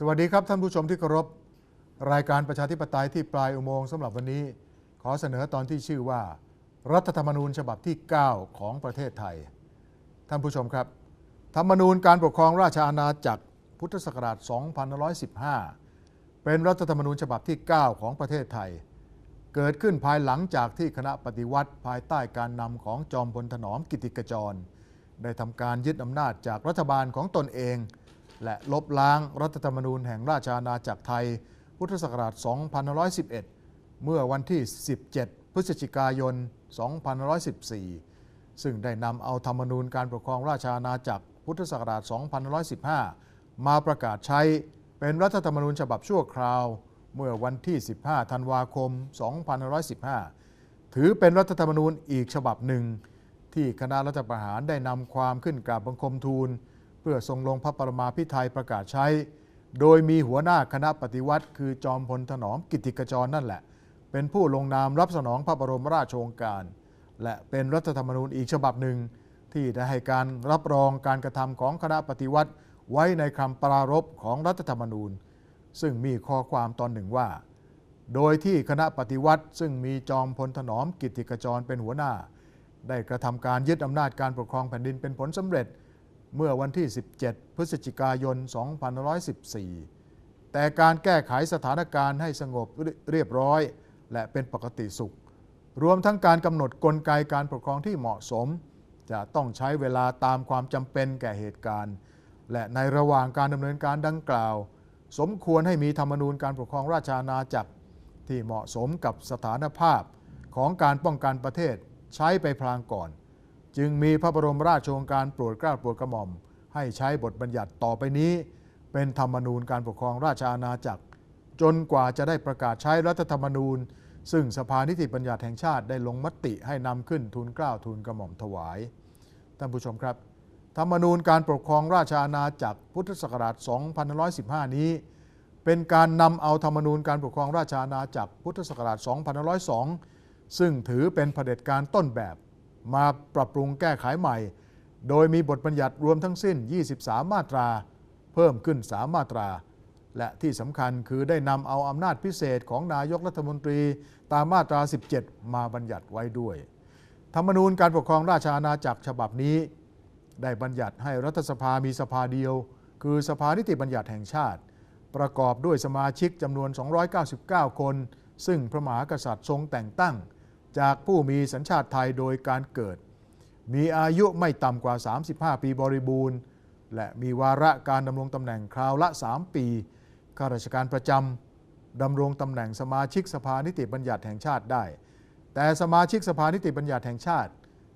สวัสดีครับท่านผู้ชมที่เคารพรายการประชาธิปไตยที่ปลายอุโมงค์สำหรับวันนี้ ขอเสนอตอนที่ชื่อว่า รัฐธรรมนูญฉบับที่ 9 ของประเทศไทย ท่านผู้ชมครับ ธรรมนูญการปกครองราชอาณาจักรพุทธศักราช 2515 เป็นรัฐธรรมนูญฉบับที่ 9 ของประเทศไทย เกิดขึ้นภายหลังจากที่คณะปฏิวัติภายใต้การนำของจอมพลถนอมกิติกจร ได้ทำการยึดอำนาจจากรัฐบาลของตนเอง และลบล้างรัฐธรรมนูญแห่งราชอาณาจักรไทย พุทธศักราช 2511 เมื่อวันที่ 17 พฤศจิกายน 2514 ซึ่งได้นำเอาธรรมนูญการปกครองราชอาณาจักร พุทธศักราช 2515 มาประกาศใช้เป็นรัฐธรรมนูญฉบับชั่วคราว เมื่อวันที่ 15 ธันวาคม 2515 ถือเป็นรัฐธรรมนูญอีกฉบับหนึ่ง ที่คณะรัฐประหารได้นำความขึ้นกราบบังคมทูล พื่อทรงลงพระปรมาภิไธยประกาศใช้ โดยมีหัวหน้าคณะปฏิวัติ คือจอมพลถนอมกิติกจรนั่นแหละ เป็นผู้ลงนามรับสนองพระบรมราชโองการ และเป็นรัฐธรรมนูญอีกฉบับหนึ่ง ที่ได้ให้การรับรองการกระทำของคณะปฏิวัติ ไว้ในคำปรารภของรัฐธรรมนูญ ซึ่งมีข้อความตอนหนึ่งว่า โดยที่คณะปฏิวัติ ซึ่งมีจอมพลถนอมกิติกจรเป็นหัวหน้า ได้กระทำการยึดอำนาจการปกครองแผ่นดินเป็นผลสำเร็จ เมื่อวันที่ 17 พฤศจิกายน 2514 แต่การแก้ไขสถานการณ์ให้สงบเรียบร้อย และเป็นปกติสุข รวมทั้งการกำหนดกลไกการปกครองที่เหมาะสม จะต้องใช้เวลาตามความจำเป็นแก่เหตุการณ์ และในระหว่างการดำเนินการดังกล่าว สมควรให้มีธรรมนูญการปกครองราชอาณาจักรที่เหมาะสมกับสถานภาพของการป้องกันประเทศใช้ไปพลางก่อน จึงมีพระบรมราชโองการโปรดเกล้าโปรดกระหม่อม ให้ใช้บทบัญญัติต่อไปนี้ เป็นธรรมนูญการปกครองราชอาณาจักร จนกว่าจะได้ประกาศใช้รัฐธรรมนูญ ซึ่งสภานิติบัญญัติแห่งชาติได้ลงมติให้นำขึ้นทูลเกล้าทูลกระหม่อมถวายท่านผู้ชมครับ ธรรมนูญการปกครองราชอาณาจักรพุทธศักราช 2515 นี้ เป็นการนำเอาธรรมนูญการปกครองราชอาณาจักรพุทธศักราช 2502 ซึ่งถือเป็นเผด็จการต้นแบบ มาปรับปรุงแก้ไขใหม่ โดยมีบทบัญญัติรวมทั้งสิ้น 23 มาตรา เพิ่มขึ้น 3 มาตรา และที่สำคัญคือได้นำเอาอำนาจพิเศษของนายกรัฐมนตรีตามมาตรา 17 มาบัญญัติไว้ด้วย ธรรมนูญการปกครองราชอาณาจักรฉบับนี้ ได้บัญญัติให้รัฐสภามีสภาเดียว คือสภานิติบัญญัติแห่งชาติ ประกอบด้วยสมาชิกจำนวน 299 คน ซึ่งพระมหากษัตริย์ทรงแต่งตั้ง จากผู้มีสัญชาติไทยโดยการเกิด มีอายุไม่ต่ำกว่า 35 ปีบริบูรณ์ และมีวาระการดำรงตำแหน่งคราวละ 3 ปีข้าราชการประจำดำรงตำแหน่งสมาชิกสภานิติบัญญัติแห่งชาติได้ แต่สมาชิกสภานิติบัญญัติแห่งชาติ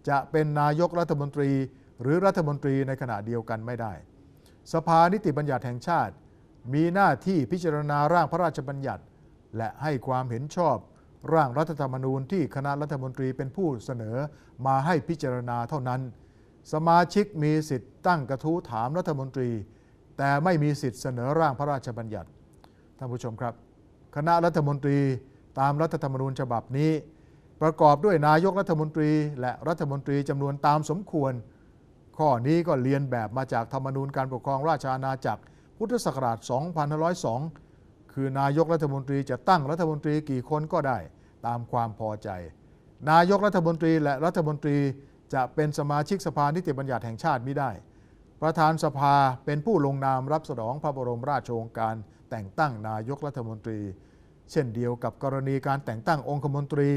จะเป็นนายกรัฐมนตรีหรือรัฐมนตรีในขณะเดียวกันไม่ได้ สภานิติบัญญัติแห่งชาติ มีหน้าที่พิจารณาร่างพระราชบัญญัติ และให้ความเห็นชอบ ร่างรัฐธรรมนูญที่คณะรัฐมนตรีเป็นผู้เสนอมาให้พิจารณาเท่านั้น สมาชิกมีสิทธิ์ตั้งกระทู้ถามรัฐมนตรี แต่ไม่มีสิทธิ์เสนอร่างพระราชบัญญัติท่านผู้ชมครับ คณะรัฐมนตรีตามรัฐธรรมนูญฉบับนี้ ประกอบด้วยนายกรัฐมนตรี และรัฐมนตรีจำนวนตามสมควร ข้อนี้ก็เรียนแบบมาจากธรรมนูญการปกครองราชอาณาจักร พุทธศักราช 2502 คือนายกรัฐมนตรีจะตั้งรัฐมนตรีกี่คนก็ได้ ตามความพอใจ นายกรัฐมนตรีและรัฐมนตรีจะเป็นสมาชิกสภานิติบัญญัติแห่งชาติไม่ได้ ประธานสภาเป็นผู้ลงนามรับสนองพระบรมราชโองการแต่งตั้งนายกรัฐมนตรี เช่นเดียวกับกรณีการแต่งตั้งองคมนตรี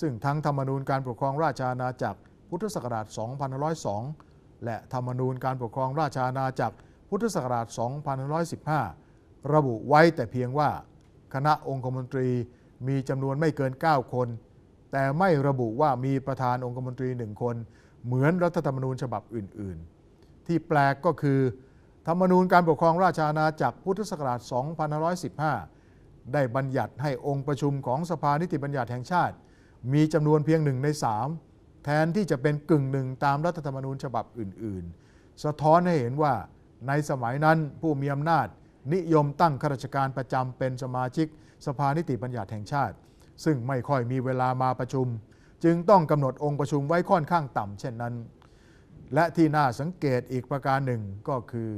ซึ่งทั้งธรรมนูญการปกครองราชอาณาจักรพุทธศักราช 2502 และธรรมนูญการปกครองราชอาณาจักรพุทธศักราช 2515 ระบุไว้แต่เพียงว่าคณะองคมนตรีมีจำนวนไม่เกิน 9 คน แต่ไม่ระบุว่ามีประธานองคมนตรีหนึ่งคน เหมือนรัฐธรรมนูญฉบับอื่น ๆ ที่แปลกก็คือ ธรรมนูญการปกครองราชอาณาจักรพุทธศักราช 2515 ได้บัญญัติให้องค์ประชุมของสภานิติบัญญัติแห่งชาติ มีจำนวนเพียงหนึ่งใน3แทนที่จะเป็นกึ่งหนึ่งตามรัฐธรรมนูญฉบับอื่น ๆ สะท้อนให้เห็นว่าในสมัยนั้นผู้มีอำนาจ นิยมตั้งข้าราชการประจำเป็นสมาชิก สภานิติบัญญัติแห่งชาติ ซึ่งไม่ค่อยมีเวลามาประชุม จึงต้องกำหนดองค์ประชุมไว้ค่อนข้างต่ำเช่นนั้น และที่น่าสังเกตอีกประการหนึ่งก็คือ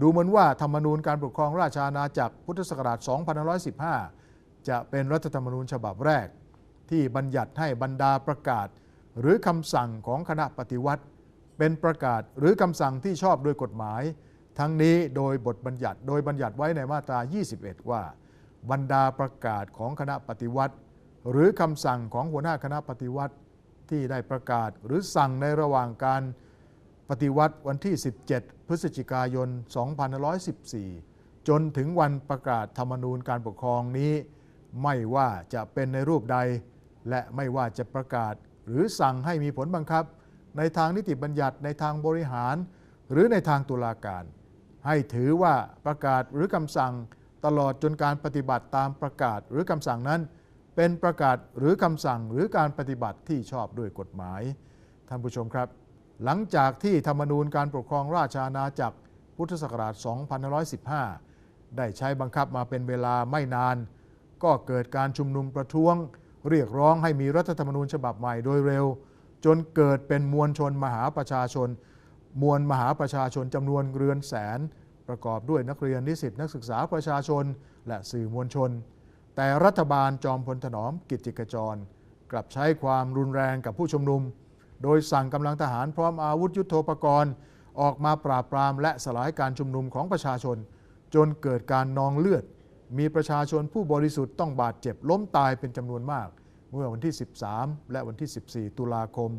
ดูเหมือนว่าธรรมนูญการปกครองราชอาณาจักรพุทธศักราช 2515 จะเป็นรัฐธรรมนูญฉบับแรก ที่บัญญัติให้บรรดาประกาศ หรือคำสั่งของคณะปฏิวัติ เป็นประกาศหรือคำสั่งที่ชอบโดยกฎหมาย ทั้งนี้โดยบทบัญญัติโดยบัญญัติไว้ในมาตรา 21 ว่า บรรดาประกาศของคณะปฏิวัติ หรือคำสั่งของหัวหน้าคณะปฏิวัติที่ได้ประกาศหรือสั่งในระหว่างการปฏิวัติวันที่ 17 พฤศจิกายน 2514 จนถึงวันประกาศธรรมนูญการปกครองนี้ ไม่ว่าจะเป็นในรูปใด และไม่ว่าจะประกาศ หรือสั่งให้มีผลบังคับ ในทางนิติบัญญัติในทางบริหาร หรือในทางตุลาการ ให้ถือว่าประกาศหรือคำสั่งตลอดจนการปฏิบัติตามประกาศหรือคำสั่งนั้น เป็นประกาศหรือคำสั่งหรือการปฏิบัติที่ชอบด้วยกฎหมาย ท่านผู้ชมครับ หลังจากที่ธรรมนูญการปกครองราชอาณาจักรพุทธศักราช 2515 ได้ใช้บังคับมาเป็นเวลาไม่นาน ก็เกิดการชุมนุมประท้วง เรียกร้องให้มีรัฐธรรมนูญฉบับใหม่โดยเร็ว จนเกิดเป็นมวลชนมหาประชาชน มวลมหาประชาชนจำนวนเรือนแสน ประกอบด้วยนักเรียนนิสิตนักศึกษาประชาชน และสื่อมวลชน แต่รัฐบาลจอมพลถนอมกิจติกจร กลับใช้ความรุนแรงกับผู้ชุมนุม โดยสั่งกำลังทหารพร้อมอาวุธยุโทโธปกรณ์ ออกมาปราบปรามและสลายการชุมนุมของประชาชน จนเกิดการนองเลือด มีประชาชนผู้บริสุทธิ์ต้องบาดเจ็บล้มตายเป็นจำนวนมาก เมื่อวันที่ 13 และวันที่ 14 ตุลาคม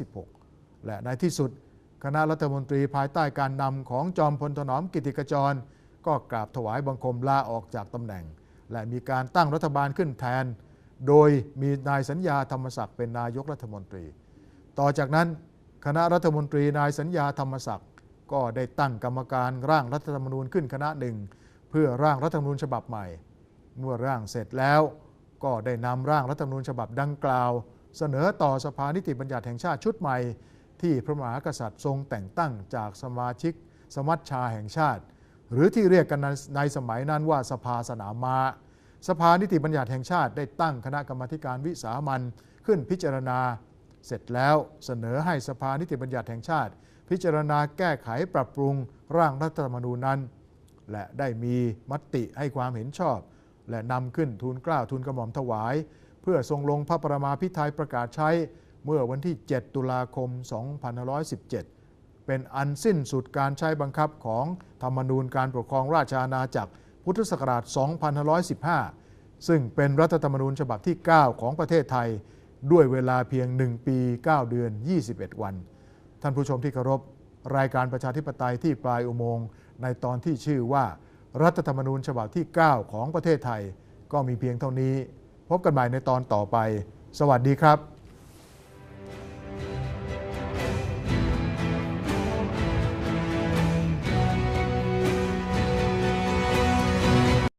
2516 และในที่สุด คณะรัฐมนตรีภายใต้การนำของจอมพลถนอมกิติกจร ก็กราบถวายบังคมลาออกจากตำแหน่ง และมีการตั้งรัฐบาลขึ้นแทน โดยมีนายสัญญาธรรมศักดิ์เป็นนายกรัฐมนตรี ต่อจากนั้นคณะรัฐมนตรีนายสัญญาธรรมศักดิ์ก็ได้ตั้งกรรมการร่างรัฐธรรมนูญขึ้นคณะหนึ่ง เพื่อร่างรัฐธรรมนูญฉบับใหม่ เมื่อร่างเสร็จแล้ว ก็ได้นำร่างรัฐธรรมนูญฉบับดังกล่าว เสนอต่อสภานิติบัญญัติแห่งชาติชุดใหม่ ที่พระมหากษัตริย์ทรงแต่งตั้งจากสมาชิก สมัชชาแห่งชาติ หรือที่เรียกกันในสมัยนั้นว่าสภาสนามมา้าสภานิติบัญญัติแห่งชาติได้ตั้งคณะกรรมการวิสามันขึ้นพิจารณา เสร็จแล้วเสนอให้สภานิติบัญญัติแห่งชาติ พิจารณาแก้ไขปรับปรุงร่างรัฐธรรมนูญนั้น และได้มีมติให้ความเห็นชอบ และนำขึ้นทูลกล้าทูลกระหม่อมถวาย เพื่อทรงลงพระประมาพิไทยประกาศใช้ เมื่อวันที่ 7 ตุลาคม 2517 เป็นอันสิ้นสุดการใช้บังคับของธรรมนูญการปกครองราชอาณาจักรพุทธศักราช 2515 ซึ่งเป็นรัฐธรรมนูญฉบับที่ 9 ของประเทศไทย ด้วยเวลาเพียง 1 ปี 9 เดือน 21 วัน ท่านผู้ชมที่เคารพรายการประชาธิปไตยที่ปลายอุโมงค์ในตอนที่ชื่อว่า รัฐธรรมนูญฉบับที่ 9 ของประเทศไทย ก็มีเพียงเท่านี้ พบกันใหม่ในตอนต่อไป สวัสดีครับ